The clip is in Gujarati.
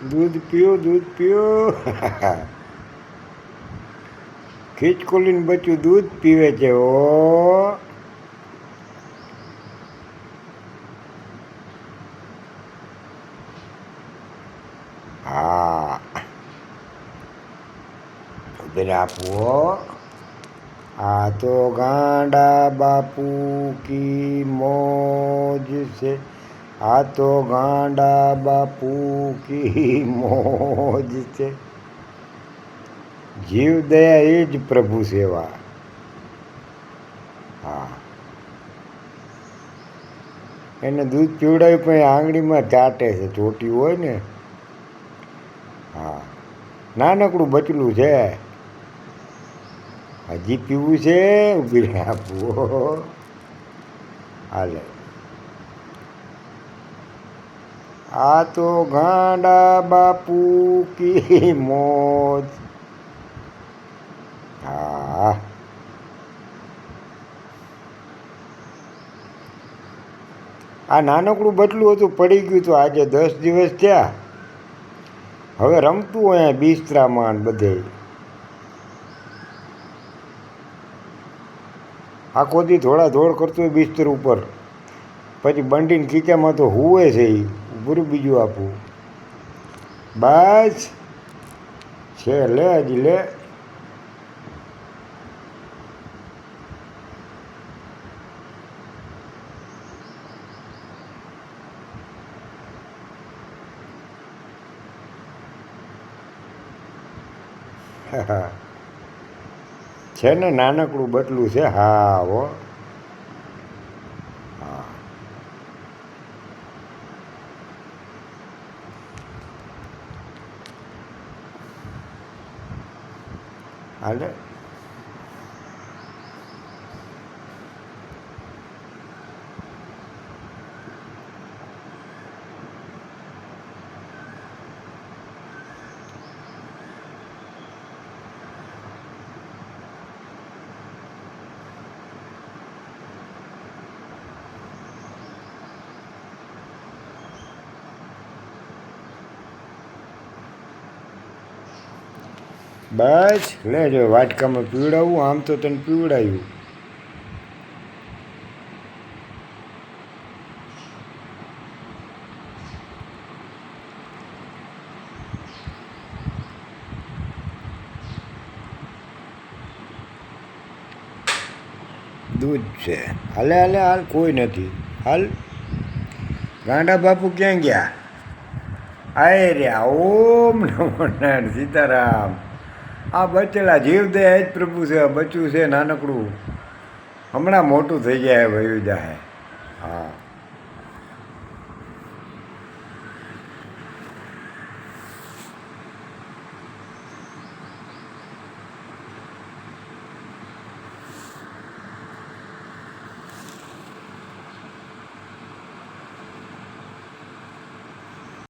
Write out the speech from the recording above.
દૂધ પીઓ દૂધ પીઓ ખીચકોલીને બચ્ચું દૂધ પીવે છે ઓ હા। ઉભેરે આપવો આ તો ગાંડા બાપુ કી મોજ છે. આ તો ગાંડા બાપુ કી મોજ છે. જીવ દયા એ જ પ્રભુ સેવા. હા. એને દૂધ પીવડાવ્યું પણ આંગળીમાં ચાટે છે, ચોટી હોય ને. હા. નાનકડું બચલું છે. હજી પીવું છે ઊભી આપવું હાલે. આ તો ગાંડા બાપુ કી મોજ. હા. આ નાનકડું બટલું હતું, પડી ગયું હતું આજે દસ દિવસ થયા. હવે રમતું હોય બિસ્તરામાં બધે. આખો દી ધોળા ધોળ કરતું હોય બિસ્તર ઉપર. પછી બંડીને ખીચામાં તો હુવે છે એ પૂરું બીજું આપવું બસ છે લે હજી લે છે ને નાનકડું બટલું છે હા હો હા હાલે બસ લેજો વાટકામાં પીવડાવું, આમ તો તને પીવડાવ્યું દૂધ છે. હાલે હાલે, હાલ કોઈ નથી. હાલ. ગાંડા બાપુ ક્યાં ગયા? આય રહ્યા. ઓમ નમો નારાયણ સીતારામ. આ બચેલા જીવ દે જ પ્રભુ છે બચ્ચું છે, નાનકડું. હમણાં મોટું થઈ જાય વયું જાય હા.